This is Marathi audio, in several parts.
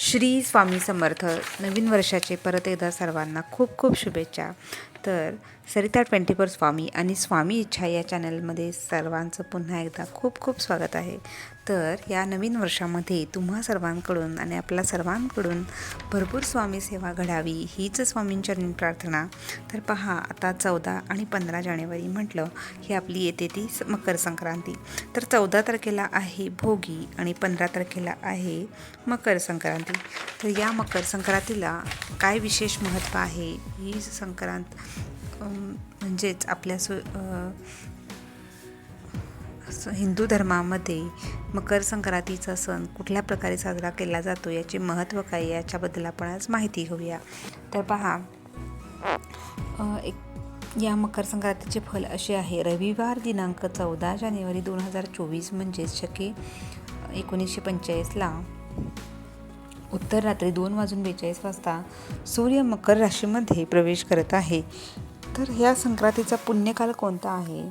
श्री स्वामी समर्थ नवीन वर्षाचे परत एकदा सर्वांना खूप खूप शुभेच्छा. तर सरिता ट्वेंटी फोर स्वामी आणि स्वामी इच्छा या चॅनलमध्ये सर्वांचं पुन्हा एकदा खूप खूप स्वागत आहे. तर या नवीन वर्षामध्ये तुम्हा सर्वांकडून आणि आपल्या सर्वांकडून भरपूर स्वामी सेवा घडावी हीच स्वामींचरणी प्रार्थना. तर पहा आता चौदा आणि पंधरा जानेवारी म्हटलं ही आपली येते ती स- मकर संक्रांती. तर चौदा तारखेला आहे भोगी आणि पंधरा तारखेला आहे मकर संक्रांती. तर या मकर संक्रांतीला काय विशेष महत्त्व आहे? ही संक्रांत म्हणजेच आपल्या सु हिंदू धर्मामध्ये मकर संक्रांतीचा सण कुठल्या प्रकारे साजरा केला जातो याचे महत्त्व काय याच्याबद्दल आपण आज माहिती घेऊया. तर पहा एक या मकर संक्रांतीचे फल असे आहे. रविवार दिनांक चौदा जानेवारी दोन हजार चोवीस म्हणजेच शके एकोणीसशे पंचेचाळीसला उत्तर रात्री दोन वाजून बेचाळीस वाजता सूर्य मकर राशीमध्ये प्रवेश करत आहे. तर ह्या संक्रांतीचा पुण्यकाल कोणता आहे?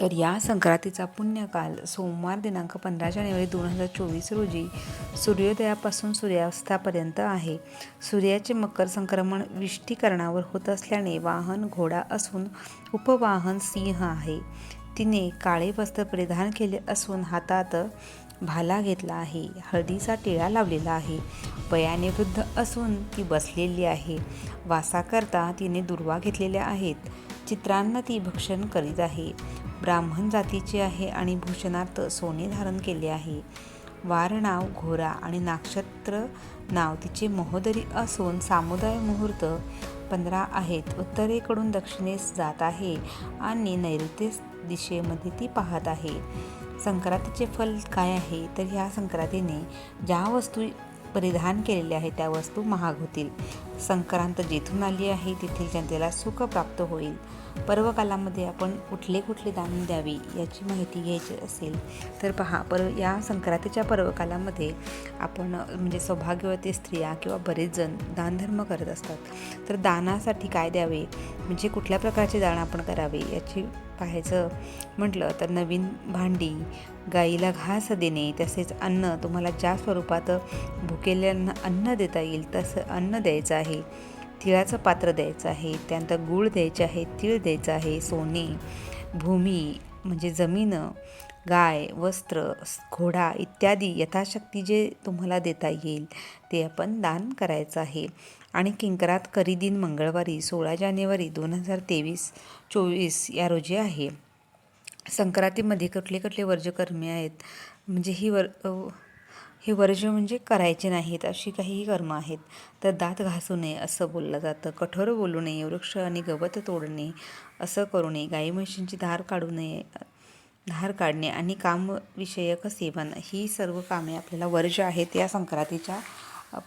तर या संक्रांतीचा पुण्यकाल सोमवार दिनांक पंधरा जानेवारी दोन हजार चोवीस रोजी सूर्योदयापासून सूर्यास्तापर्यंत आहे. सूर्याचे मकर संक्रमण विष्टीकरणावर होत असल्याने वाहन घोडा असून उपवाहन सिंह आहे. तिने काळे वस्त्र परिधान केले असून हातात भाला घेतला आहे. हळदीचा टिळा लावलेला आहे. वयाने वृद्ध असून ती बसलेली आहे. वासाकरता तिने दुर्वा घेतलेल्या आहेत. चित्रांना ती भक्षण करीत आहे. ब्राह्मण जातीची आहे आणि भूषणार्थ सोने धारण केले आहे. वार नाव घोरा आणि नाक्षत्र नाव तिचे महोदरी असून सामुदाय मुहूर्त पंधरा आहेत. उत्तरेकडून दक्षिणेस जात आहे आणि नैऋत्य दिशेमध्ये ती पाहत आहे. संक्रांतीचे फल काय आहे? तर ह्या संक्रांतीने ज्या वस्तू परिधान केलेल्या आहेत त्या वस्तू महाग होतील. संक्रांत जेथून आली आहे तेथील जनतेला सुख प्राप्त होईल. पर्वकालामध्ये आपण कुठले कुठले दान द्यावे याची माहिती घ्यायची असेल तर पहा पर्व या संक्रांतीच्या पर्वकालामध्ये आपण म्हणजे सौभाग्यवती स्त्रिया किंवा बरेच जण दानधर्म करत असतात. तर दानासाठी काय द्यावे? म्हणजे कुठल्या प्रकारचे दान आपण करावे याची पाहायचं म्हटलं तर नवीन भांडी गाईला घास देणे तसेच अन्न तुम्हाला ज्या स्वरूपात भुकेल्यांना अन्न देता येईल तसं अन्न द्यायचं आहे. तिळाचं पात्र द्यायचं आहे त्यानंतर गूळ द्यायचे आहे तीळ द्यायचं आहे सोने भूमी म्हणजे जमीन गाय वस्त्र घोडा इत्यादी यथाशक्ती जे तुम्हाला देता येईल ते आपण दान करायचं आहे. आणि किंकरात करी दिन मंगळवारी सोळा जानेवारी दोन हजार तेवीस चोवीस या रोजी आहे. संक्रांतीमध्ये कुठले कुठले वर्जकर्मे आहेत? म्हणजे ही वर हे वर्ज म्हणजे करायचे नाहीत अशी काहीही कर्म आहेत. तर दात घासू नये असं बोललं जातं. कठोर बोलू नये वृक्ष आणि गवत तोडणे असं करू नये. गाई म्हशींची धार काढू नये धार काढणे आणि कामविषयक सेवन ही सर्व कामे आपल्याला वर्ज आहेत या संक्रांतीच्या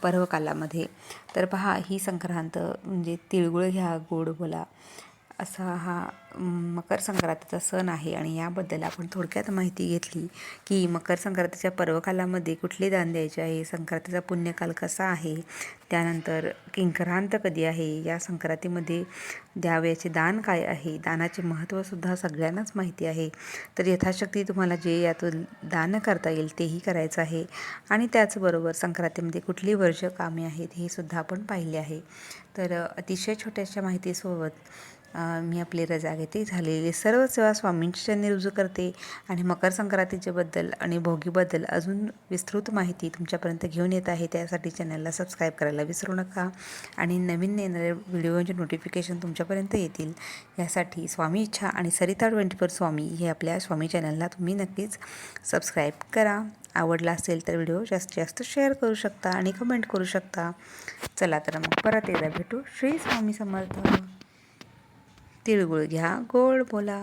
पर्वकालामध्ये. तर पहा ही संक्रांत म्हणजे तिळगुळ घ्या गोड बोला असा हा मकर संक्रांतीचा सण आहे आणि याबद्दल आपण थोडक्यात माहिती घेतली की मकर संक्रांतीच्या पर्वकालामध्ये कुठले दान द्यायचे आहे संक्रांतीचा पुण्यकाल कसा आहे त्यानंतर किंक्रांत कधी आहे या संक्रांतीमध्ये द्यावयाचे दान काय आहे दानाचे महत्त्वसुद्धा सगळ्यांनाच माहिती आहे. तर यथाशक्ती तुम्हाला जे यातून दान करता येईल तेही करायचं आहे. आणि त्याचबरोबर संक्रांतीमध्ये कुठली वर्ष कामे आहेत हे सुद्धा आपण पाहिले आहे. तर अतिशय छोट्याशा माहितीसोबत मी आपली रजा घेते. झालेली सर्व सेवा स्वामींची चरणी रुजू करते आणि मकर संक्रांतीच्याबद्दल आणि भोगीबद्दल अजून विस्तृत माहिती तुमच्यापर्यंत घेऊन येत आहे. त्यासाठी चॅनलला सबस्क्राईब करायला विसरू नका आणि नवीन येणारे व्हिडिओचे नोटिफिकेशन तुमच्यापर्यंत येतील. यासाठी स्वामी इच्छा आणि सरिता ट्वेंटी फोर स्वामी हे आपल्या स्वामी चॅनलला तुम्ही नक्कीच सबस्क्राईब करा. आवडला असेल तर व्हिडिओ जास्तीत जास्त शेअर करू शकता आणि कमेंट करू शकता. चला तर मग परत एकदा भेटू. श्री स्वामी समर्थ. तिळगुळ घ्या. गोड बोला.